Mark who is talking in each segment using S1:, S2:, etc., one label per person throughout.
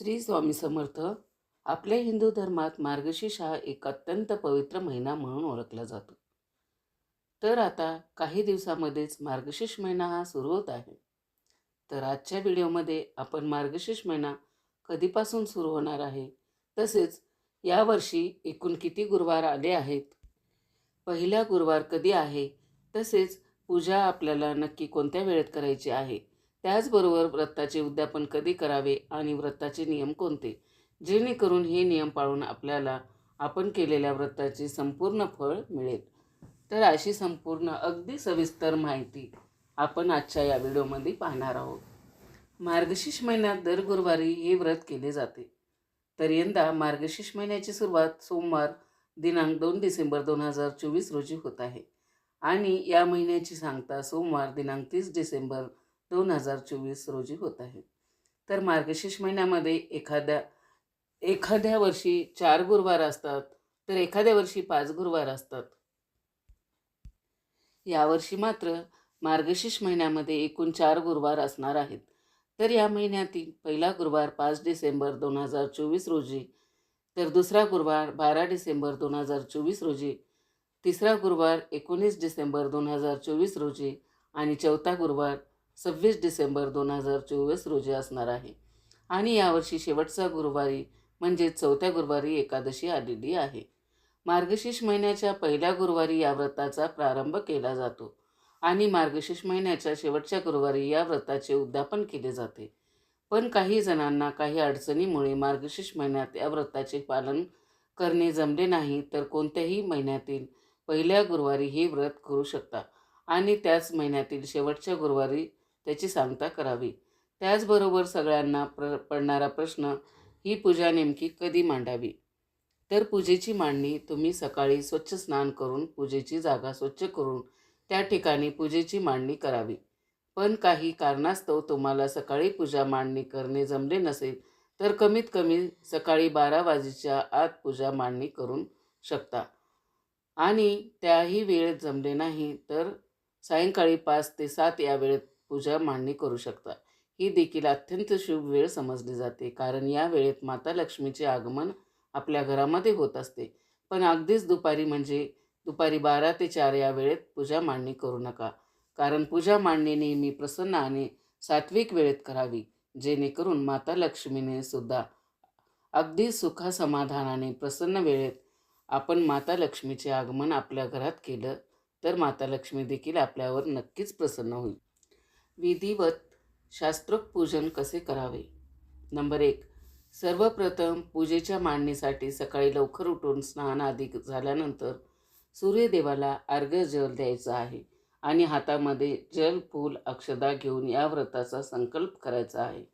S1: श्री स्वामी समर्थ आपल्या हिंदू धर्मात मार्गशीर्ष हा एक अत्यंत पवित्र महिना म्हणून ओळखला जातो. तर आता काही दिवसामध्येच मार्गशीर्ष महिना हा सुरू होत आहे. तर आजच्या व्हिडिओमध्ये आपण मार्गशीर्ष महिना कधीपासून सुरू होणार आहे? तसेच यावर्षी एकूण किती गुरुवार आले आहेत? पहिला गुरुवार कधी आहे? तसेच पूजा आपल्याला नक्की कोणत्या वेळेत करायची आहे? त्याचबरोबर व्रताचे उद्यापन कधी करावे आणि व्रताचे नियम कोणते? जेणेकरून हे नियम पाळून आपल्याला आपण केलेल्या व्रताचे संपूर्ण फळ मिळेल. तर अशी संपूर्ण अगदी सविस्तर माहिती आपण आजच्या या व्हिडिओमध्ये पाहणार आहोत. मार्गशीर्ष महिन्यात दर गुरुवारी हे व्रत केले जाते. तर यंदा मार्गशीर्ष महिन्याची सुरुवात सोमवार दिनांक दोन डिसेंबर दोन हजार चोवीस रोजी होत आहे. आणि या महिन्याची सांगता सोमवार दिनांक तीस डिसेंबर दोन हजार चोवीस रोजी होत आहे. तर मार्गशीर्ष महिन्यामध्ये एखाद्या एखाद्या वर्षी चार गुरुवार असतात तर एखाद्या वर्षी पाच गुरुवार असतात. यावर्षी मात्र मार्गशीर्ष महिन्यामध्ये एकूण चार गुरुवार असणार आहेत. तर या महिन्यातील पहिला गुरुवार पाच डिसेंबर दोन हजार चोवीस रोजी तर दुसरा गुरुवार बारा डिसेंबर दोन हजार चोवीस रोजी तिसरा गुरुवार एकोणीस डिसेंबर दोन हजार चोवीस रोजी आणि चौथा गुरुवार सव्वीस डिसेंबर दोन हजार चोवीस रोजी असणार आहे. आणि यावर्षी शेवटचा गुरुवारी म्हणजेच चौथ्या गुरुवारी एकादशी आलेली आहे. मार्गशीर्ष महिन्याच्या पहिल्या गुरुवारी या व्रताचा प्रारंभ केला जातो आणि मार्गशीर्ष महिन्याच्या शेवटच्या गुरुवारी या व्रताचे उद्यापन केले जाते. पण काही जणांना काही अडचणीमुळे मार्गशीर्ष महिन्यात या व्रताचे पालन करणे जमले नाही तर कोणत्याही महिन्यातील पहिल्या गुरुवारी हे व्रत करू शकता आणि त्याच महिन्यातील शेवटच्या गुरुवारी त्याची सांगता करावी. त्याचबरोबर सगळ्यांना प्र पडणारा प्रश्न ही पूजा नेमकी कधी मांडावी? तर पूजेची मांडणी तुम्ही सकाळी स्वच्छ स्नान करून पूजेची जागा स्वच्छ करून त्या ठिकाणी पूजेची मांडणी करावी. पण काही कारणास्तव तुम्हाला सकाळी पूजा मांडणी करणे जमले नसेल तर कमीत कमी सकाळी बारा वाजेच्या आत पूजा मांडणी करून शकता. आणि त्याही वेळेत जमले नाही तर सायंकाळी पाच ते सात या वेळेत पूजा मांडणी करू शकता ही देखील अत्यंत शुभ वेळ समजली जाते कारण या वेळेत माता लक्ष्मीचे आगमन आपल्या घरामध्ये होत असते. पण अगदीच दुपारी म्हणजे दुपारी बारा ते चार या वेळेत पूजा मांडणी करू नका कारण पूजा मांडणी नेहमी प्रसन्न आणि सात्विक वेळेत करावी जेणेकरून माता लक्ष्मीने सुद्धा अगदी सुखासमाधानाने प्रसन्न वेळेत आपण माता लक्ष्मीचे आगमन आपल्या घरात केलं तर माता लक्ष्मी देखील आपल्यावर नक्कीच प्रसन्न होईल. विधिवत शास्त्रोक्त पूजन कसे करावे? नंबर एक सर्वप्रथम पूजेच्या मांडणीसाठी सकाळी लवकर उठून स्नान आधी झाल्यानंतर सूर्यदेवाला अर्घ्य जल द्यायचं आहे आणि हातामध्ये जल फूल अक्षदा घेऊन या व्रताचा संकल्प करायचा आहे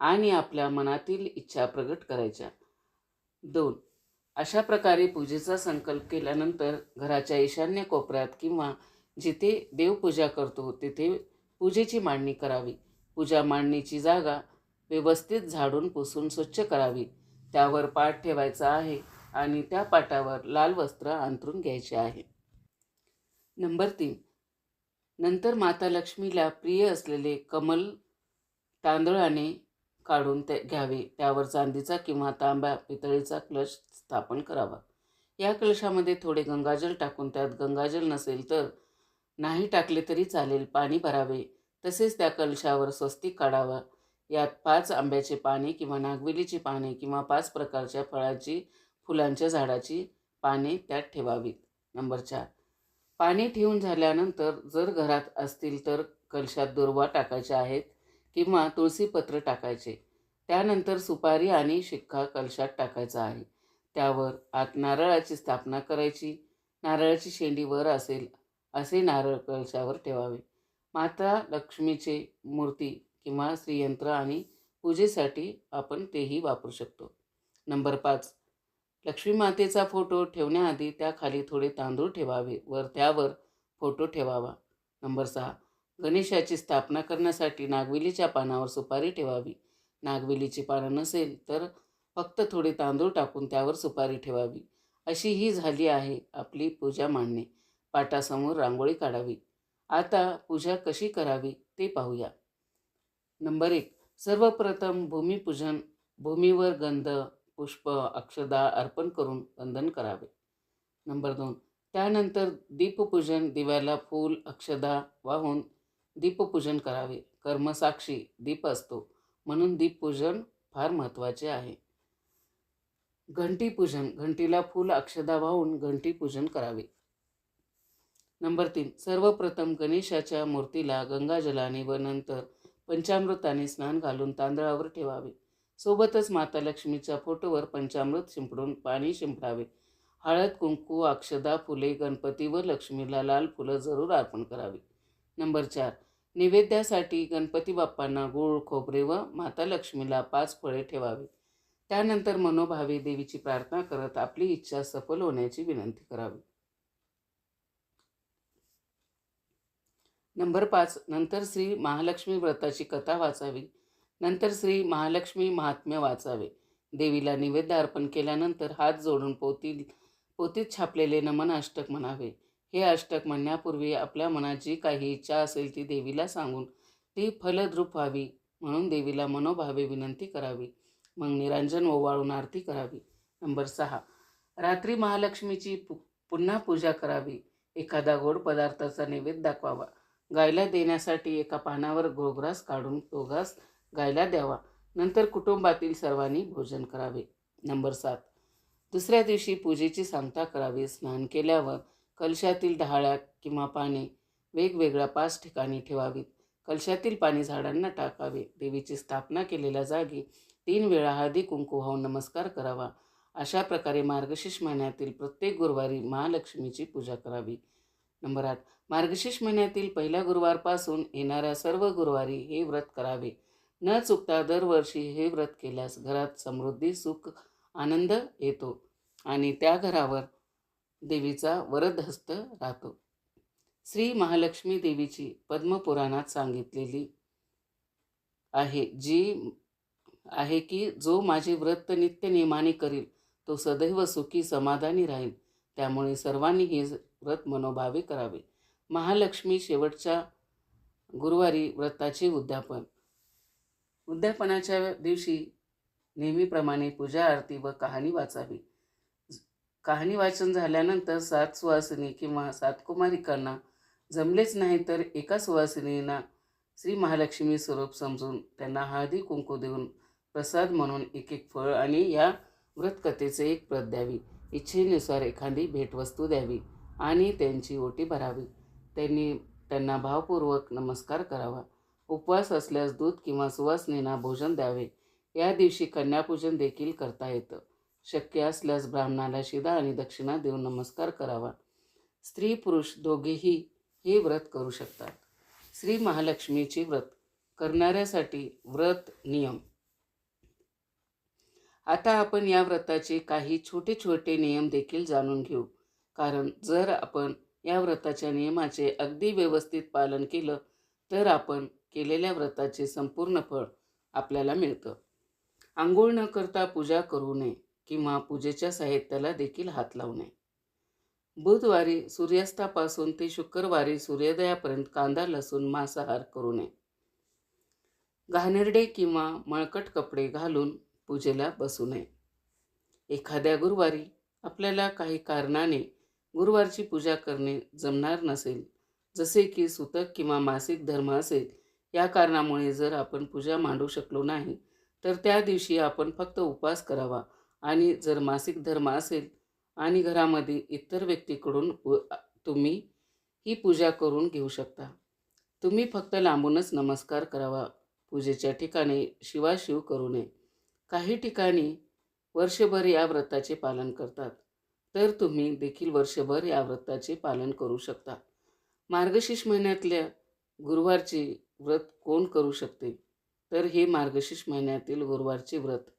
S1: आणि आपल्या मनातील इच्छा प्रगट करायच्या. दोन अशा प्रकारे पूजेचा संकल्प केल्यानंतर घराच्या ईशान्य कोपऱ्यात किंवा जिथे देवपूजा करतो तिथे पूजेची मांडणी करावी. पूजा मांडणीची जागा व्यवस्थित झाडून पुसून स्वच्छ करावी. त्यावर पाठ ठेवायचा आहे आणि त्या पाटावर लाल वस्त्र अंतरून घ्यायचे आहे. नंबर तीन. नंतर माता लक्ष्मीला प्रिय असलेले कमल तांदळाने काढून ते घ्यावे. त्यावर चांदीचा किंवा तांब्या पितळीचा कलश स्थापन करावा. या कलशामध्ये थोडे गंगाजल टाकून त्यात गंगाजल नसेल तर नाही टाकले तरी चालेल पाणी भरावे. तसेच त्या कलशावर स्वस्तिक काढावा. यात पाच आंब्याचे पाने किंवा नागवेलीची पाने किंवा पाच प्रकारच्या फळाची फुलांच्या झाडाची पाने त्यात ठेवावीत. नंबर चार. पाणी ठेवून झाल्यानंतर जर घरात असतील तर कलशात दुर्वा टाकायचे आहेत किंवा तुळशीपत्र टाकायचे. त्यानंतर सुपारी आणि शिक्का कलशात टाकायचा आहे. त्यावर आत नारळाची स्थापना करायची. नारळाची शेंडी वर असेल असे नारळ कलशावर ठेवावे. माता लक्ष्मीचे मूर्ती किंवा श्रीयंत्र आणि पूजेसाठी आपण तेही वापरू शकतो. नंबर पाच. लक्ष्मी मातेचा फोटो ठेवण्याआधी त्याखाली थोडे तांदूळ ठेवावे वर त्यावर फोटो ठेवावा. नंबर सहा. गणेशाची स्थापना करण्यासाठी नागवेलीच्या पानावर सुपारी ठेवावी. नागवेलीची पानं नसेल तर फक्त थोडे तांदूळ टाकून त्यावर सुपारी ठेवावी. अशी ही झाली आहे आपली पूजा मांडणे. पाटासमोर रांगोळी काढावी. आता पूजा कशी करावी ते पाहूया. नंबर एक सर्वप्रथम भूमिपूजन भूमीवर गंध पुष्प अक्षदा अर्पण करून वंदन करावे. नंबर दोन त्यानंतर दीपपूजन दिव्याला फूल अक्षदा वाहून दीपपूजन करावे. कर्मसाक्षी दीप असतो. म्हणून दीपपूजन फार महत्त्वाचे आहे. घंटीपूजन घंटीला फूल अक्षदा वाहून घंटीपूजन करावे. नंबर तीन. सर्वप्रथम गणेशाच्या मूर्तीला गंगाजलाने व नंतर पंचामृताने स्नान घालून तांदळावर ठेवावे. सोबतच माता लक्ष्मीच्या फोटोवर पंचामृत शिंपडून पाणी शिंपडावे. हळद कुंकू अक्षदा फुले गणपती व लक्ष्मीला लाल फुलं जरूर अर्पण करावी. नंबर चार. नैवेद्यासाठी गणपती बाप्पांना गूळ खोबरे व माता लक्ष्मीला पाच फळे ठेवावी. त्यानंतर मनोभावे देवीची प्रार्थना करत आपली इच्छा सफल होण्याची विनंती करावी. नंबर पाच नंतर श्री महालक्ष्मी व्रताची कथा वाचावी. नंतर श्री महालक्ष्मी महात्म्य वाचावे. देवीला निवेद्य अर्पण केल्यानंतर हात जोडून पोती पोतीत छापलेले नमन अष्टक म्हणावे. हे अष्टक म्हणण्यापूर्वी आपल्या मनात जी काही इच्छा असेल ती देवीला सांगून ती फलद्रूप व्हावी म्हणून देवीला मनोभावे विनंती करावी. मग निरांजन ओवाळून आरती करावी. नंबर सहा रात्री महालक्ष्मीची पु पुन्हा पूजा करावी. एखादा गोड पदार्थाचा नैवेद्य दाखवावा. गायला देण्यासाठी एका पानावर गोग्रास काढून तो घास गायला द्यावा. नंतर कुटुंबातील सर्वांनी भोजन करावे. नंबर सात. दुसऱ्या दिवशी पूजेची सांगता करावी. स्नान केल्यावर कलशातील डहाळ्या किंवा पाने वेगवेगळ्या पाच ठिकाणी ठेवावीत. कलशातील पाणी झाडांना टाकावे. देवीची स्थापना केलेल्या जागी तीन वेळा हळदी कुंकू वाहून नमस्कार करावा. अशा प्रकारे मार्गशीर्ष महिन्यातील प्रत्येक गुरुवारी महालक्ष्मीची पूजा करावी. नंबर आठ. मार्गशीर्ष महिन्यातील पहिल्या गुरुवारपासून येणाऱ्या सर्व गुरुवारी हे व्रत करावे. न चुकता दरवर्षी हे व्रत केल्यास घरात समृद्धी सुख आनंद येतो आणि त्या घरावर देवीचा वरदहस्त राहतो. श्री महालक्ष्मी देवीची पद्मपुराणात सांगितलेली आहे जी आहे की जो माझे व्रत नित्य नियमाने करील तो सदैव सुखी समाधानी राहील. त्यामुळे सर्वांनी हे व्रत मनोभावे करावे. महालक्ष्मी शेवटच्या गुरुवारी व्रताचे उद्यापन. उद्यापनाच्या दिवशी नेहमीप्रमाणे पूजा आरती व कहाणी वाचावी. कहाणी वाचन झाल्यानंतर सात सुवासिनी किंवा सात कुमारिकांना जमलेच नाही तर एका सुवासिनींना श्री महालक्ष्मी स्वरूप समजून त्यांना हळदी कुंकू देऊन प्रसाद म्हणून एक एक फळ आणि या व्रतकथेचे एक प्रत द्यावी. इच्छेनुसार एखादी भेटवस्तू द्यावी. आणि त्यांची ओटी भरावी. त्यांनी त्यांना भावपूर्वक नमस्कार करावा. उपवास असल्यास दूध किंवा सुवासनेना भोजन द्यावे. या दिवशी कन्यापूजन देखील करता येतं. शक्य असल्यास ब्राह्मणाला शिदा आणि दक्षिणा देऊन नमस्कार करावा. स्त्री पुरुष दोघेही हे व्रत करू शकतात. श्री महालक्ष्मीचे व्रत करणाऱ्यासाठी व्रत नियम. आता आपण या व्रताचे काही छोटे छोटे नियम देखील जाणून घेऊ. कारण जर आपण या व्रताच्या नियमाचे अगदी व्यवस्थित पालन केलं तर आपण केलेल्या व्रताचे संपूर्ण फळ आपल्याला मिळतं. आंघोळ न करता पूजा करू नये किंवा पूजेच्या साहित्याला देखील हात लावू नये. बुधवारी सूर्यास्तापासून ते शुक्रवारी सूर्योदयापर्यंत कांदा लसूण मांसाहार करू नये. घाणेरडे किंवा मळकट कपडे घालून पूजेला बसू नये. एखाद्या गुरुवारी आपल्याला काही कारणाने गुरुवारची पूजा करणे जमणार नसेल. जसे की सुतक किंवा मासिक धर्म असेल या कारणामुळे जर आपण पूजा मांडू शकलो नाही तर त्या दिवशी आपण फक्त उपवास करावा. आणि जर मासिक धर्म असेल आणि घरामध्ये इतर व्यक्तीकडून तुम्ही ही पूजा करून घेऊ शकता. तुम्ही फक्त लांबूनच नमस्कार करावा. पूजेच्या ठिकाणी शिवाशिव करू नये. काही ठिकाणी वर्षभर या व्रताचे पालन करतात. तर तुम्ही देखील वर्षभर या व्रताचे पालन करू शकता. मार्गशीर्ष महिन्यातल्या गुरुवारचे व्रत कोण करू शकते? तर हे मार्गशीर्ष महिन्यातील गुरुवारचे व्रत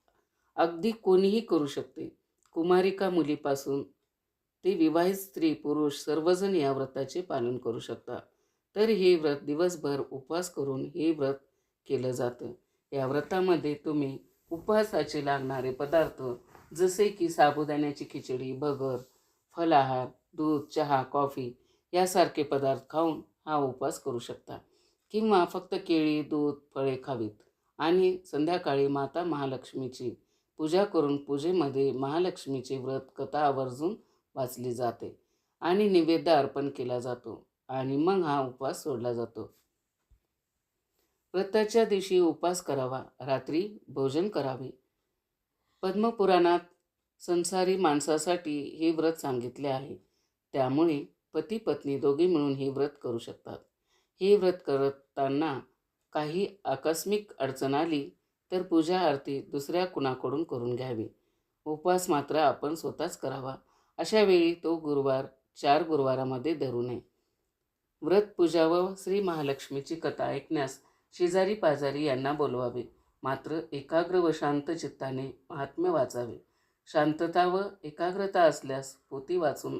S1: अगदी कोणीही करू शकते. कुमारिका मुलीपासून ते विवाहित स्त्री पुरुष सर्वजण या व्रताचे पालन करू शकता. तर हे व्रत दिवसभर उपवास करून हे व्रत केलं जातं. या व्रतामध्ये तुम्ही उपवासाचे लागणारे पदार्थ जसे की साबुदाण्याची खिचडी बगर फलाहार दूध चहा कॉफी यासारखे पदार्थ खाऊन हा उपवास करू शकता. किंवा फक्त केळी दूध फळे खावीत. आणि संध्याकाळी माता महालक्ष्मीची पूजा करून पूजेमध्ये महालक्ष्मीचे व्रत कथा आवर्जून वाचली जाते आणि निवेद्य अर्पण केला जातो आणि मग हा उपवास सोडला जातो. व्रताच्या दिवशी उपवास करावा रात्री भोजन करावे पद्मपुराणात संसारी माणसासाठी हे व्रत सांगितले आहे. त्यामुळे पती पत्नी दोघे मिळून हे व्रत करू शकतात. हे व्रत करताना काही आकस्मिक अडचण आली तर पूजा आरती दुसऱ्या कुणाकडून करून घ्यावी? उपवास मात्र आपण स्वतःच करावा. अशा वेळी तो गुरुवार चार गुरुवारामध्ये धरू नये. व्रत पूजा व श्री महालक्ष्मीची कथा ऐकण्यास शेजारी पाजारी यांना बोलवावे. मात्र एकाग्र व शांत चित्ताने महात्म्य वाचावे. शांतता व एकाग्रता असल्यास पोती वाचून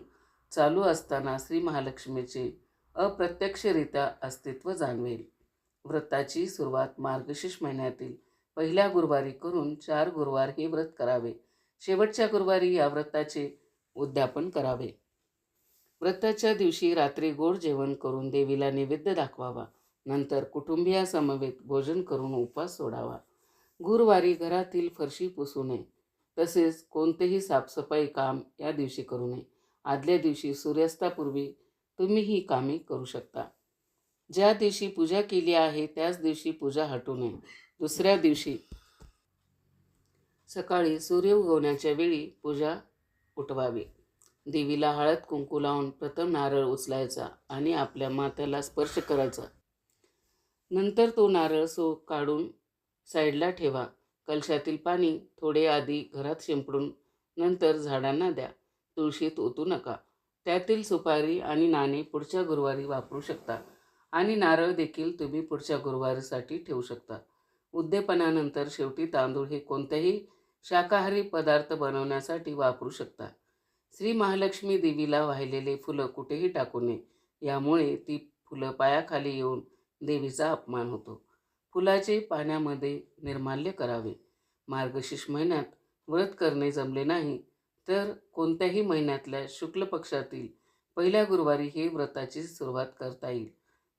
S1: चालू असताना श्री महालक्ष्मीचे अप्रत्यक्षरित्या अस्तित्व जाणवेल. व्रताची सुरुवात मार्गशीर्ष महिन्यातील पहिल्या गुरुवारी करून चार गुरुवार हे व्रत करावे. शेवटच्या गुरुवारी या व्रताचे उद्यापन करावे. व्रताच्या दिवशी रात्री गोड जेवण करून देवीला नैवेद्य दाखवावा. नंतर कुटुंबियासमवेत भोजन करून उपवास सोडावा. गुरुवारी घरातील फरशी पुसू नये. तसेच कोणतेही साफसफाई काम या दिवशी करू नये. आदल्या दिवशी सूर्यास्तापूर्वी तुम्ही ही कामे करू शकता. ज्या दिवशी पूजा केली आहे त्याच दिवशी पूजा हटू नये. दुसऱ्या दिवशी सकाळी सूर्य उगवण्याच्या वेळी पूजा उठवावी. देवीला हळद कुंकू लावून प्रथम नारळ उचलायचा आणि आपल्या माथ्याला स्पर्श करायचा. नंतर तो नारळ सो काढून साईडला ठेवा. कलशातील पाणी थोडे आधी घरात शिंपडून नंतर झाडांना द्या. तुळशीत ओतू नका. त्यातील सुपारी आणि नाणे पुढच्या गुरुवारी वापरू शकता. आणि नारळ देखील तुम्ही पुढच्या गुरुवारीसाठी ठेवू शकता. उद्यापनानंतर शेवटी तांदूळ हे कोणत्याही शाकाहारी पदार्थ बनवण्यासाठी वापरू शकता. श्री महालक्ष्मी देवीला वाहिलेले फुलं कुठेही टाकू नये. यामुळे ती फुलं पायाखाली येऊन देवीचा अपमान होतो. फुलाचे पाण्यामध्ये निर्माल्य करावे. मार्गशीर्ष महिन्यात व्रत करणे जमले नाही तर कोणत्याही महिन्यातल्या शुक्ल पक्षातील पहिल्या गुरुवारी हे व्रताची सुरुवात करता येईल.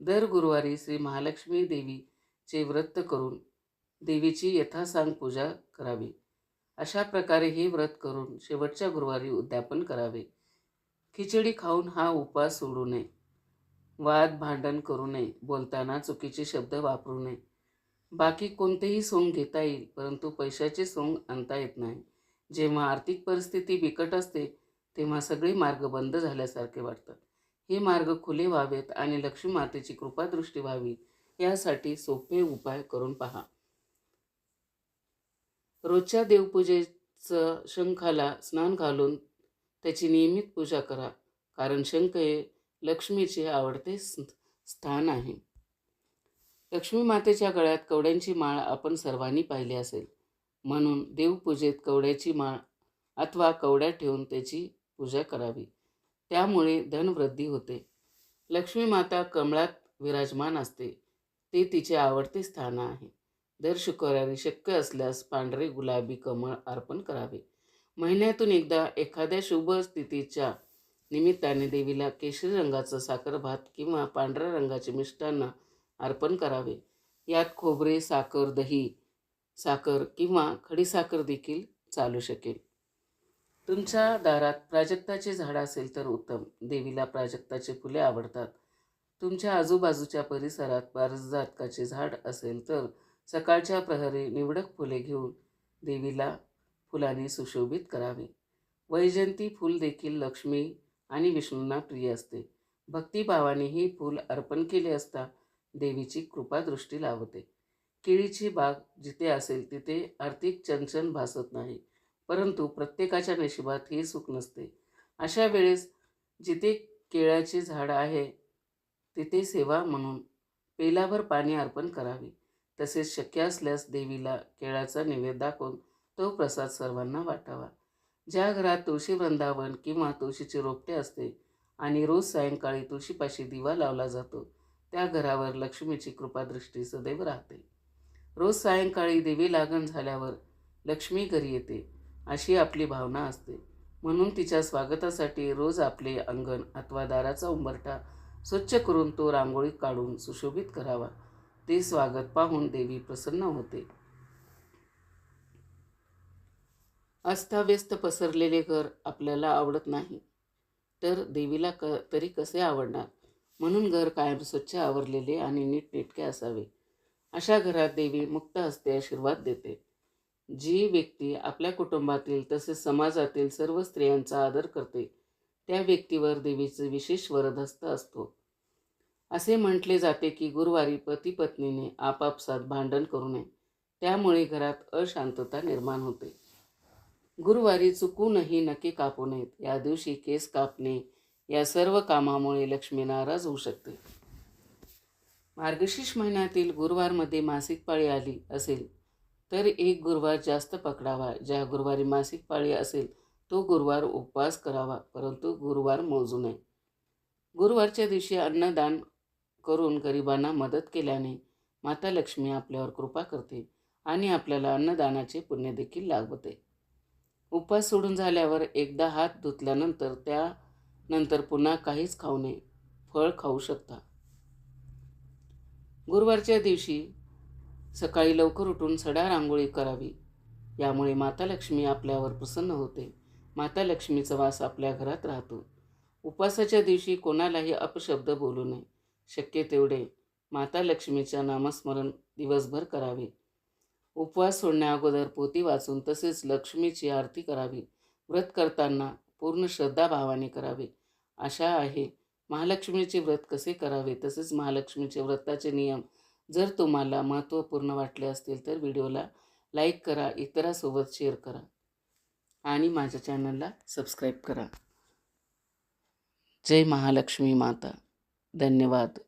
S1: दर गुरुवारी श्री महालक्ष्मी देवीचे व्रत करून देवीची यथासांग पूजा करावी. अशा प्रकारे हे व्रत करून शेवटच्या गुरुवारी उद्यापन करावे. खिचडी खाऊन हा उपास सोडू नये. वाद भांडण करू नये. बोलताना चुकीचे शब्द वापरू नये. बाकी कोणतेही सोंग घेता येईल परंतु पैशाचे सोंग आणता येत नाही. जेव्हा आर्थिक परिस्थिती बिकट असते तेव्हा सगळे मार्ग बंद झाल्यासारखे वाटतात. हे मार्ग खुले व्हावेत आणि लक्ष्मी मातेची कृपादृष्टी व्हावी यासाठी सोपे उपाय करून पहा. रोजच्या देवपूजेचं शंखाला स्नान घालून त्याची नियमित पूजा करा कारण शंख हे लक्ष्मीचे आवडते स्थान आहे. लक्ष्मी मातेच्या गळ्यात कवड्यांची माळ आपण सर्वांनी पाहिली असेल. म्हणून देवपूजेत कवड्याची माळ अथवा कवड्या ठेवून त्याची पूजा करावी. त्यामुळे धनवृद्धी होते. लक्ष्मी माता कमळात विराजमान असते. ते तिचे आवडते स्थान आहे. दर शुक्रवारी शक्य असल्यास पांढरे गुलाबी कमळ अर्पण करावे. महिन्यातून एकदा एखाद्या शुभ स्थितीच्या निमित्ताने देवीला केशरी रंगाचं साखरभात किंवा पांढऱ्या रंगाचे मिष्टांना अर्पण करावे. यात खोबरे साखर दही साखर किंवा खडीसाखर देखील चालू शकेल. तुमच्या दारात प्राजक्ताचे झाड असेल तर उत्तम. देवीला प्राजक्ताचे फुले आवडतात. तुमच्या आजूबाजूच्या परिसरात पारजातकाचे झाड असेल तर सकाळच्या प्रहरी निवडक फुले घेऊन देवीला फुलाने सुशोभित करावे. वैजयंती फूल देखील लक्ष्मी आणि विष्णूंना प्रिय असते. भक्तिभावाने ही फूल अर्पण केले असता देवीची कृपादृष्टी लावते. केळीची बाग जिथे असेल तिथे आर्थिक चंचन भासत नाही परंतु प्रत्येकाच्या नशिबात हे सुख नसते. अशा वेळेस जिथे केळ्याचे झाड आहे तिथे सेवा म्हणून पेलाभर पाणी अर्पण करावे. तसेच शक्य असल्यास देवीला केळाचा नैवेद्य दाखवून तो प्रसाद सर्वांना वाटावा. ज्या घरात तुळशी वृंदावन किंवा तुळशीचे रोपटे असते आणि रोज सायंकाळी तुळशीपाशी दिवा लावला जातो त्या घरावर लक्ष्मीची कृपादृष्टी सदैव राहते. रोज सायंकाळी देवी लागण झाल्यावर लक्ष्मी घरी येते अशी आपली भावना असते. म्हणून तिच्या स्वागतासाठी रोज आपले अंगण अथवा दाराचा उंबरठा स्वच्छ करून तो रांगोळी काढून सुशोभित करावा. ते स्वागत पाहून देवी प्रसन्न होते. अस्ताव्यस्त पसरलेले घर आपल्याला आवडत नाही. तर देवीला क तरी कसे आवडणार? म्हणून घर कायम स्वच्छ आवरलेले आणि नीटनेटके असावे. अशा घरात देवी मुक्त हस्ते आशीर्वाद देते. जी व्यक्ती आपल्या कुटुंबातील तसेच समाजातील सर्व स्त्रियांचा आदर करते त्या व्यक्तीवर देवीचे विशेष वरदहस्त असतो. असे म्हटले जाते की गुरुवारी पती पत्नीने आपापसात भांडण करू नये. त्यामुळे घरात अशांतता निर्माण होते. गुरुवारी चुकूनही नखे कापू नयेत. या दिवशी केस कापणे या सर्व कामामुळे लक्ष्मी नाराज होऊ शकते. मार्गशीर्ष महिन्यातील गुरुवारमध्ये मासिक पाळी आली असेल तर एक गुरुवार जास्त पकडावा. ज्या गुरुवारी मासिक पाळी असेल तो गुरुवार उपवास करावा परंतु गुरुवार मोजू नये. गुरुवारच्या दिवशी अन्नदान करून गरिबांना मदत केल्याने माता लक्ष्मी आपल्यावर कृपा करते आणि आपल्याला अन्नदानाचे पुण्य देखील लाभते. उपवास सोडून झाल्यावर एकदा हात धुतल्यानंतर त्या नंतर पुन्हा काहीच खाऊ नये. फळ खाऊ शकता. गुरुवारच्या दिवशी सकाळी लवकर उठून सडा रांगोळी करावी. यामुळे माता लक्ष्मी आपल्यावर प्रसन्न होते. माता लक्ष्मीचा वास आपल्या घरात राहतो. उपवासाच्या दिवशी कोणालाही अपशब्द बोलू नये. शक्य तेवढे माता लक्ष्मीच्या नामस्मरण दिवसभर करावे. उपवास सोडण्याअगोदर पोती वाचून तसेच लक्ष्मीची आरती करावी. व्रत करताना पूर्ण श्रद्धाभावाने करावे. अशा आहे महालक्ष्मीचे व्रत कसे करावे? तसेच महालक्ष्मीचे व्रताचे नियम जर तुम्हाला महत्त्वपूर्ण वाटले असतील तर व्हिडिओला लाईक करा इतरांसोबत शेअर करा आणि माझ्या चॅनलला सबस्क्राईब करा. जय महालक्ष्मी माता. धन्यवाद.